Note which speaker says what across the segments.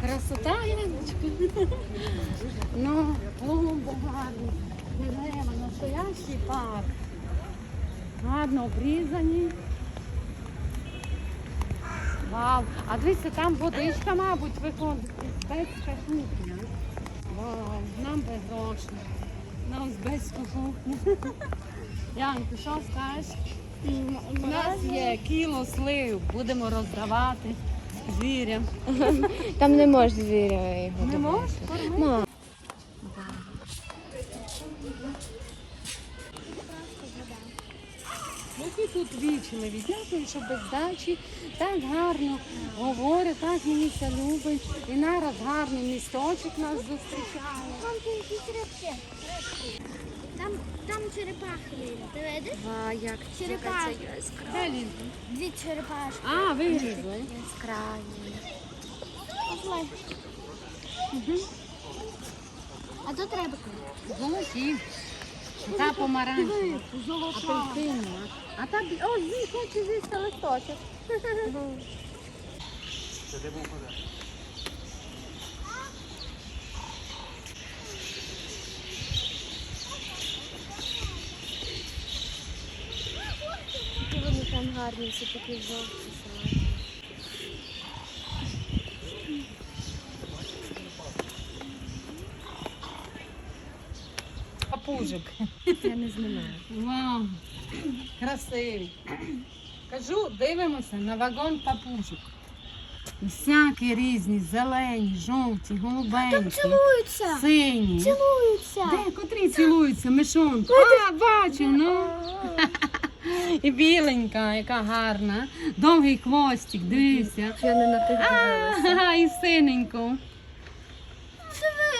Speaker 1: Красота, Яночка. Ну, клумби гарні. Дерева, настоящий парк. Гарно обрізані. Вау. А дивіться, там водичка, мабуть, виходить. Узбецька кухня. Вау, нам без грошей. На узбецьку кухню. Янку, що скажеш? У нас є кіло слив, будемо роздавати звірям.
Speaker 2: Там не можеш звіря його.
Speaker 1: Не можеш?
Speaker 2: Ма.
Speaker 1: Які тут вічливі, дякую, що без здачі так гарно говорить, так мені це любить. І нараз гарний місточок нас зустрічає.
Speaker 3: Там. Там, черепахи. Ти видиш?
Speaker 2: А як.
Speaker 1: Де лізли?
Speaker 3: Дві черепашки.
Speaker 1: А, вигрізли.
Speaker 2: Яскраві.
Speaker 3: Пошли. А тут рибки.
Speaker 1: Золоті. Та помаранчева. Апельсинна. А та бі- о, він хоче з'їсти листочок.
Speaker 2: Які вони там гарні, всі такі жовті. салатні.
Speaker 1: Папужик.
Speaker 2: Я не знаю.
Speaker 1: Вау, красивий. Кажу, дивимося на вагон папужок. Всякі різні, зелені, жовті, голубенькі,
Speaker 3: Цілуються.
Speaker 1: сині.
Speaker 3: Цілуються.
Speaker 1: Де котрі цілуються, мишонку? А, бачу, ну. І біленька, яка гарна. Довгий хвостик, дивися.
Speaker 2: Я не на тих дивилася.
Speaker 1: І синеньку.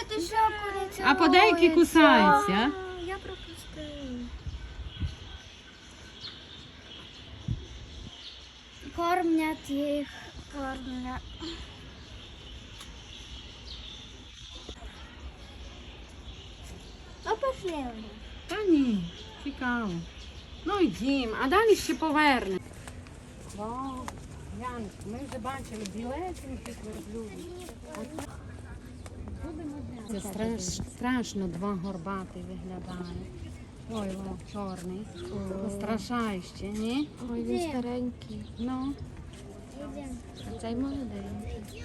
Speaker 3: Дивіться, що вони
Speaker 1: А по деякі кусаються.
Speaker 3: Я пропустила. Кормлять їх, кормлять. А пошли вони.
Speaker 1: Та ні, цікаво. Ну йдім, а далі ще поверне. Вау, Яночка, ми вже бачили білесеньких верблюдів. Це страш, страшно два горбати виглядає. Ой, о, чорний. Страшаще, ні?
Speaker 2: Ой, він старенький.
Speaker 1: Ну.
Speaker 2: А цей молоденький.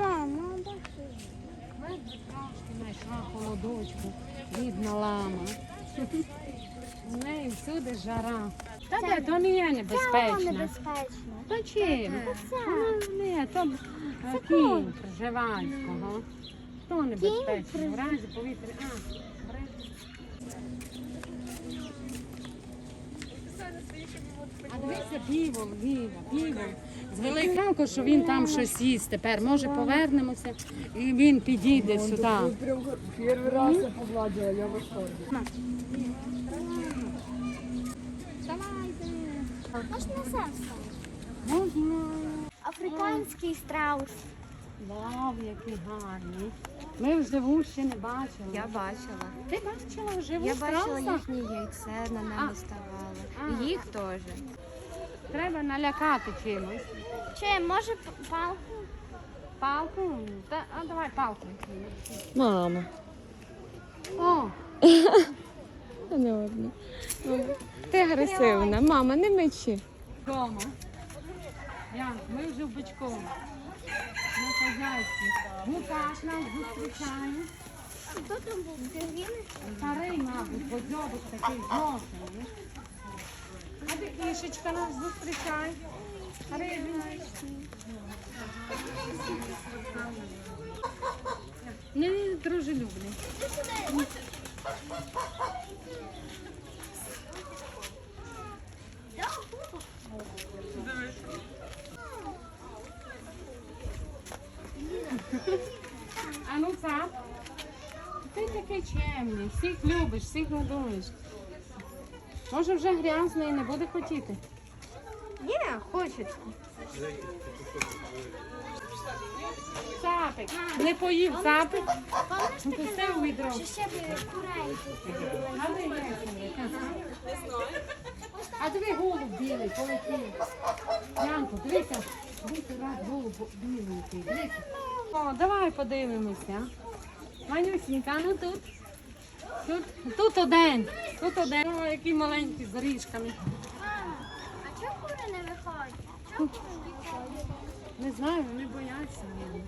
Speaker 3: Мама, пошли.
Speaker 1: ми трошки знайшла холодочку, бідна лама. У неї всюди жара. Та де, то не є небезпечно.
Speaker 3: небезпечно.
Speaker 1: То чим? Ну, ні, то е, кінь Пржевальського. То небезпечно. В разі повітря. А, бре- а дивися, півол, Віва, півол. З великого, що він там щось їсть тепер. Може повернемося і він підійде сюди.
Speaker 4: Первый раз я погладила, я в восторге.
Speaker 3: Можна. Африканський страус.
Speaker 1: Вау, які гарні. Ми вживу ще не бачили.
Speaker 2: Я бачила.
Speaker 1: Ти бачила вживу
Speaker 2: Я бачила
Speaker 1: страуса?
Speaker 2: їхні яйця, на небо ставали. Їх теж.
Speaker 1: Треба налякати чимось.
Speaker 3: Чи може палку?
Speaker 1: Палку? Та, а давай палку.
Speaker 2: Мама.
Speaker 1: О,
Speaker 2: Не одна. Ти агресивна. Мама, не мечи.
Speaker 1: дома. Ян, ми вже в Бичкові. На хазяйстві. Лукаш нас зустрічає.
Speaker 3: Хто там був? Пінгвіни?
Speaker 1: Старий, мабуть, бо такий зношений. А де кішечка нас зустрічає. Не він дружелюбний. А ну цап. Ти такий чемний, всіх любиш, всіх годуєш. Може вже грязний і не буде хотіти.
Speaker 2: Ні, хочеться.
Speaker 1: Цапик, не поїв цапик. Пустив у відро.
Speaker 3: що ще?
Speaker 1: А ви? А диви голуб білий, полетів. Янко, дивися, Дивіться, раз голуб. Дивіться. О, давай подивимося. Манюсінька, ну тут. Тут, тут один. Тут один. О, який маленький з ріжками.
Speaker 3: Не? Не
Speaker 1: знаю, вони бояться мене.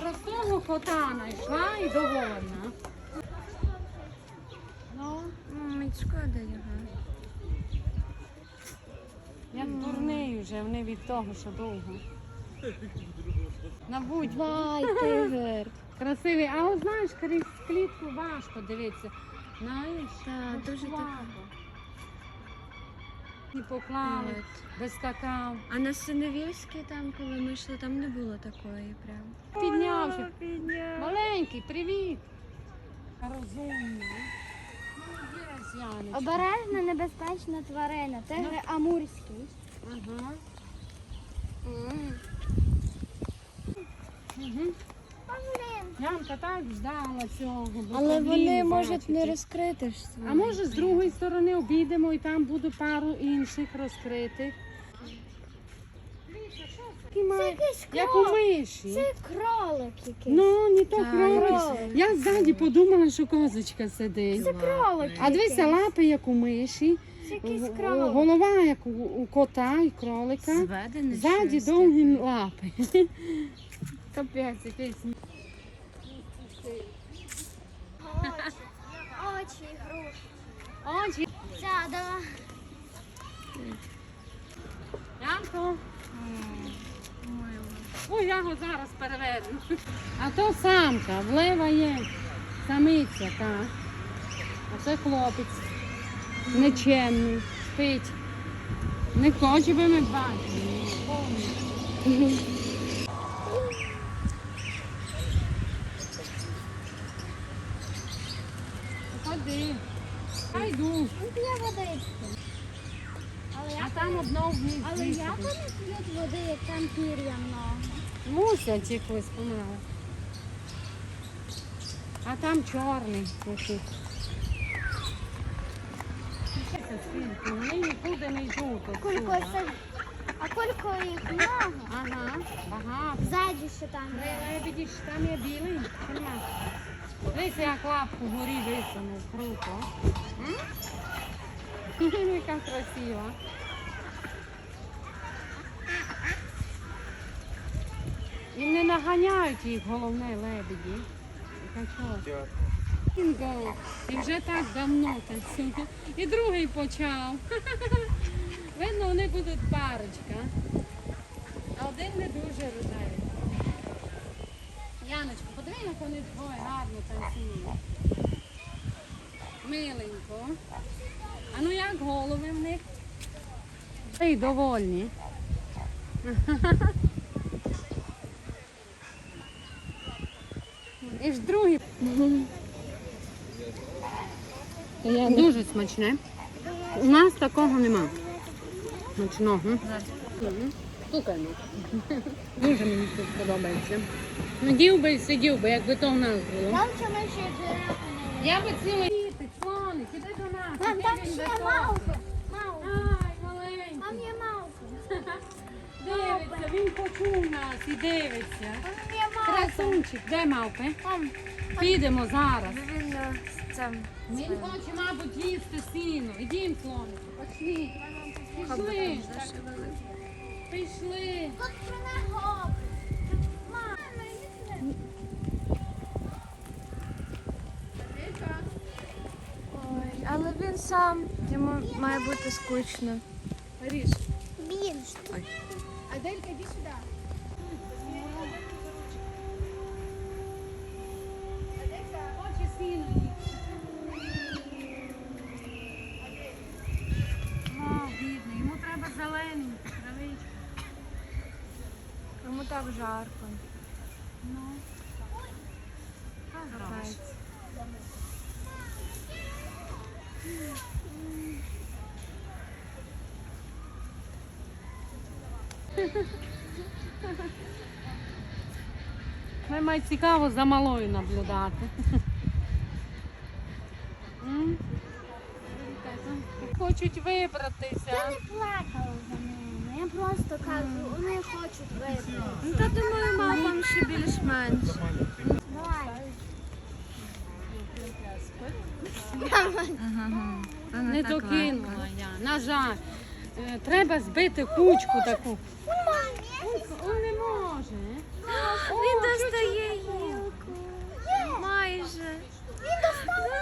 Speaker 1: Простого кота знайшла і довольна. Ну,
Speaker 2: Мені шкода його.
Speaker 1: як дурний вже, вони від того, що довго. Набудь.
Speaker 2: Вай, тигр.
Speaker 1: Красивий, а от знаєш, крізь клітку важко дивитися. Знаєш?
Speaker 2: Так, дуже
Speaker 1: важко. І поклали, без какао.
Speaker 2: А на Синевірській там, коли ми йшли, там не було такої прям.
Speaker 1: Піднявся.
Speaker 2: Підняв.
Speaker 1: Маленький, привіт. Розумний.
Speaker 3: Обережна небезпечна тварина. Тигр амурський.
Speaker 1: Ага. Угу. Янка так ждала цього.
Speaker 2: Але вони можуть не розкрити ж
Speaker 1: А може з другої сторони обійдемо і там буде пару інших розкритих.
Speaker 3: Якийсь
Speaker 1: Як у миші.
Speaker 3: Це кролик якийсь.
Speaker 1: Ну, не то
Speaker 2: Так.
Speaker 1: кролик. Я ззаді подумала, що козочка сидить.
Speaker 3: Це кролик.
Speaker 1: А дивися,
Speaker 3: якийсь.
Speaker 1: лапи, як у миші,
Speaker 3: Це якийсь
Speaker 1: г-
Speaker 3: кролик.
Speaker 1: голова, як у, у кота і кролика. Ззаді довгі лапи. Капець, якийсь.
Speaker 3: Очі, груші.
Speaker 1: Очі.
Speaker 3: Все.
Speaker 1: Янко. Ой, я його зараз переверну. А то самка, влева є самиця, так. А це хлопець. Нечемний, спить. Не хоче би ми бачили. Повний. Ходи. Я йду.
Speaker 3: Він п'є водичку. Але
Speaker 1: А там одно в гнізді.
Speaker 3: але як вони п'ють води, як там пір'я много?
Speaker 1: Мусять якось помагати. А там чорний якийсь. Вони нікуди не йдуть.
Speaker 3: Колько
Speaker 1: отсюда.
Speaker 3: це? А колько їх много?
Speaker 1: Ага, багато.
Speaker 3: Ззаді ще там.
Speaker 1: Лебеді ж там є білий. Нема? Дивися, як лапку горі висунув круто. Яка красива. І не наганяють їх головне лебеді. І вже так давно танцює. І другий почав. Видно, вони будуть парочка. А один не дуже рожевий. Яночко, подиви, як вони двоє гарно танцюють. Миленько. А ну як голови в них? Ей, довольні. І ж другий. Дуже смачне. У нас такого нема. Смачного. Стукаємо. Дуже мені тут подобається. Ну, дів би сидів би, якби то в нас було.
Speaker 3: Там ще жирафи не є.
Speaker 1: Я би цілий діти, слоник, іди до нас.
Speaker 3: Там,
Speaker 1: іди
Speaker 3: там
Speaker 1: він
Speaker 3: ще
Speaker 1: до
Speaker 3: мавпи. Мавпи.
Speaker 1: Ай, маленький.
Speaker 3: Там є мавпи.
Speaker 1: Дивиться, він почув нас і дивиться.
Speaker 3: Там є мавпи.
Speaker 1: Красунчик, де мавпи?
Speaker 3: Там.
Speaker 1: Підемо зараз.
Speaker 2: Ну, Він е, там.
Speaker 1: Він хоче, мабуть, їсти сіно. Ідім, слонику, пішли. Пішли. Пішли.
Speaker 3: Тут мене.
Speaker 2: Він сам, йому має бути скучно.
Speaker 1: Ріж.
Speaker 2: Ой.
Speaker 3: Аделька, іди сюди.
Speaker 1: Хоче сіно їсти. О, бідний, йому треба зелений.
Speaker 2: Йому так жарко.
Speaker 1: Ну.
Speaker 2: Капець.
Speaker 1: Має цікаво за малою наблюдати. Хочуть
Speaker 3: Я не плакала за ними. Я просто кажу, вони хочуть випити.
Speaker 2: Ну, та думаю, мавпам ще більш-менш.
Speaker 1: Не докинула я. На жаль. Е, Треба збити кучку таку. Он не може.
Speaker 2: Він достає гілку. Майже.
Speaker 3: Він достав.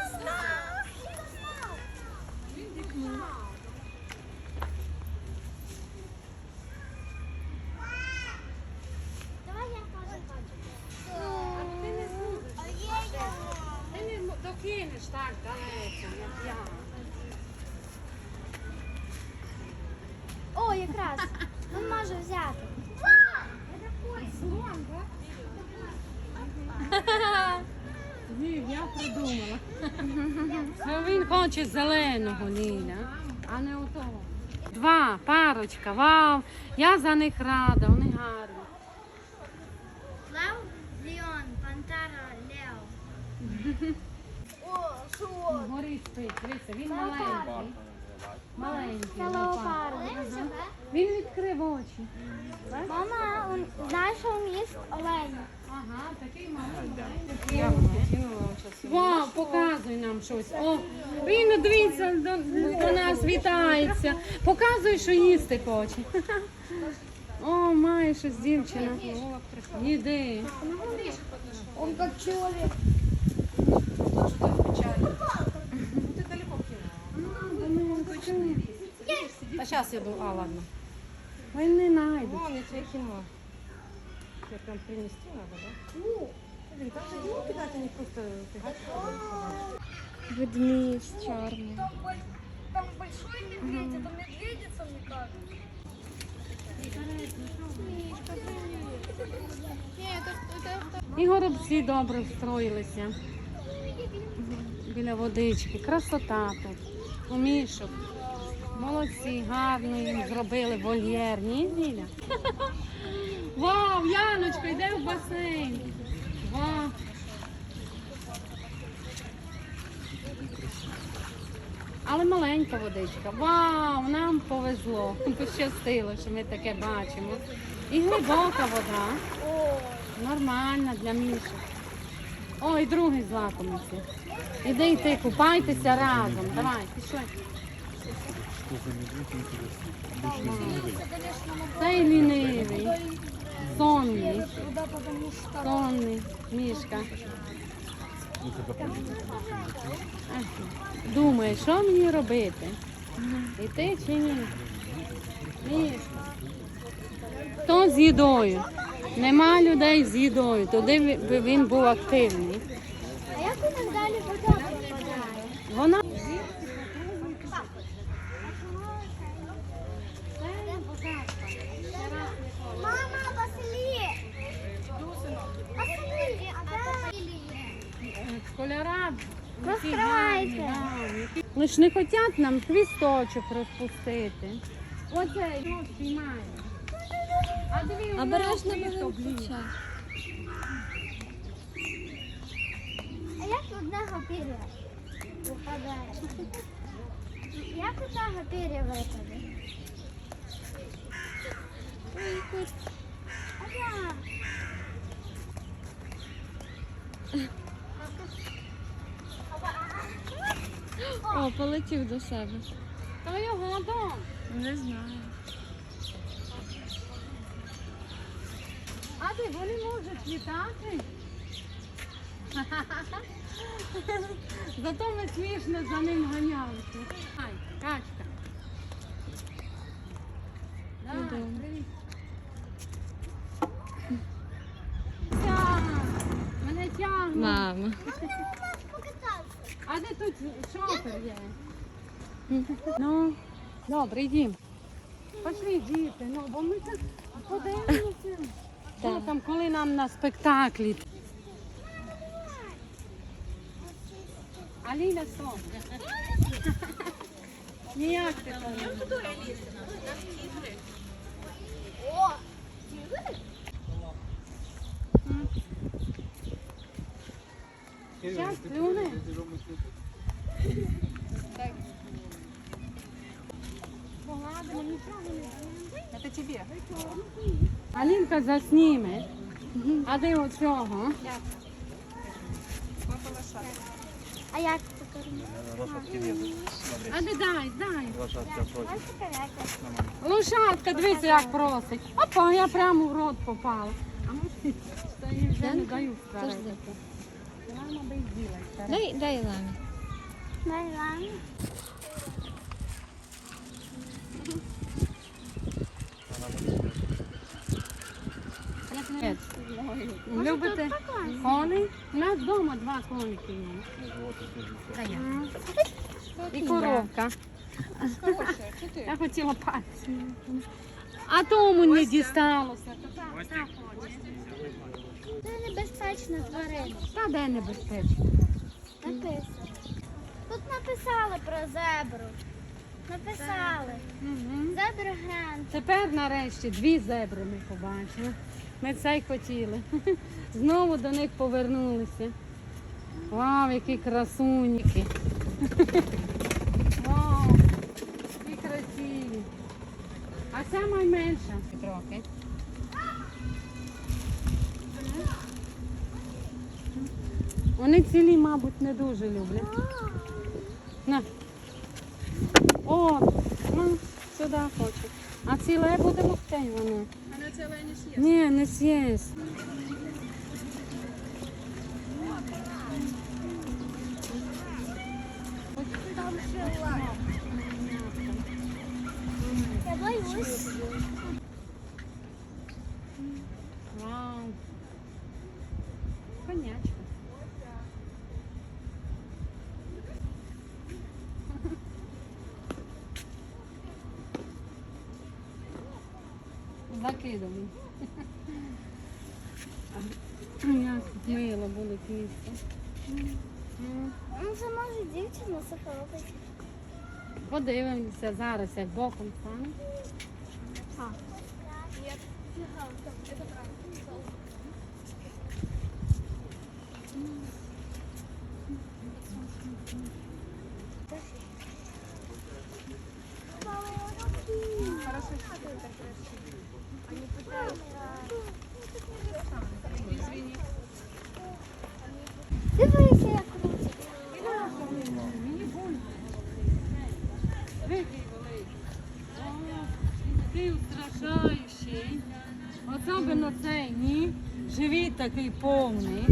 Speaker 3: Є його.
Speaker 1: Ти докинеш так далеко, як я.
Speaker 3: О, якраз. Він може взяти.
Speaker 1: Ні, я придумала. Це він хоче зеленого Ліля, а не отого. Два, парочка, вау. Я за них рада, вони гарні.
Speaker 3: Лев, Леон, Пантера, Лео. О, що?
Speaker 1: Горить спить, дивіться, він маленький. Маленький. Леопард. Він відкрив очі.
Speaker 3: Мама, он, знаєш, що він їсть оленя?
Speaker 1: Ага, такий маленький. Вау, показуй нам щось. О, він дивіться, до, до нас вітається. Показуй, що їсти хоче. О, має щось дівчина. Їди.
Speaker 3: Он як чоловік.
Speaker 1: А зараз я думаю, а ладно. Ой, не найду.
Speaker 4: Вон, я тебе кинула. Тебе прям принести надо, да? Блин, там же не кидать, они просто фигачат.
Speaker 2: Ведмідь чорний.
Speaker 3: Там большой медведь, это медведица, мне кажется.
Speaker 1: І горобці добре встроїлися. Біля водички. Красота тут. У мішок. Молодці, гарно їм зробили вольєр. Ні, Зіля? Вау, Яночка, йде в басейн. Але маленька водичка. Вау, нам повезло. Пощастило, що ми таке бачимо. І глибока вода. Нормальна для мішок. Ой, другий злакомиться. Іди йти, купайтеся разом. Давай, пішли. Цей лінивий. Сонний. Сонний. Мішка. Думає, що мені робити? Іти чи ні? Мішка. Хто з їдою? Нема людей з їдою, туди би він був активний.
Speaker 3: А як них далі вода пропадає?
Speaker 1: Вона
Speaker 3: Мама, Василі! Василі! А де
Speaker 1: школяра.
Speaker 3: Розкривайте.
Speaker 1: Лиш не хочуть нам хвісточок розпустити. Оце його спіймає. А дві
Speaker 2: Обережно не виключай.
Speaker 3: А як одного пір'я випадає? Як одного пір'я випаде? А
Speaker 2: О, полетів до себе.
Speaker 1: То його дом.
Speaker 2: Не знаю.
Speaker 1: А ти вони можуть літати. Зато ми смішно за ним ганялися. Ай, качка. Давай, привіт. Мене тягне.
Speaker 2: Мама.
Speaker 1: А де тут шофер є? Ну, добре, йдімо. Пошли, діти, ну, бо ми так подивимося. Що там, коли нам на спектаклі? Аліна сон. Ніяк ти там.
Speaker 3: О!
Speaker 1: Зараз плюне. Погладимо, нічого не
Speaker 4: Это тебе.
Speaker 1: Алінка засніме. А де оцього?
Speaker 3: А як покормити?
Speaker 1: А де дай, дай.
Speaker 5: лошадка просит.
Speaker 1: Лошадка, дивися, як просить. Опа, я прямо в рот попала. А може, що я вже не даю старати. Мама би з'їла.
Speaker 2: Дай, дай ламі.
Speaker 3: Нормально.
Speaker 1: Любите коней? У нас вдома два коники є. І коровка. Я хотіла пальці. А тому не дісталося.
Speaker 3: Це небезпечна тварина.
Speaker 1: Та де небезпечно?
Speaker 3: Написано. Тут написали про зебру. Написали.
Speaker 1: Мгм.
Speaker 3: Зебра грант.
Speaker 1: Тепер нарешті дві зебри ми побачили. Ми це й хотіли. Знову до них повернулися. Вау, які красуніки. Вау, які красиві. А ця найменша трохи. Вони цілі, мабуть, не дуже люблять. На. О, ну, сюди хоче. А ціле буде локтей воно.
Speaker 4: Она целая не съест.
Speaker 1: Ні, не з'їсть.
Speaker 3: Там жила. Я боюсь.
Speaker 1: Вау. Закидом. Як мило буде квітка.
Speaker 3: Ну, це може дівчина сахаропить.
Speaker 1: Подивимося зараз, як боком стане.
Speaker 3: Дивися, як крутить.
Speaker 1: Який великий. Такий устрашаючий. Особливо цей, ні? Живіт такий повний.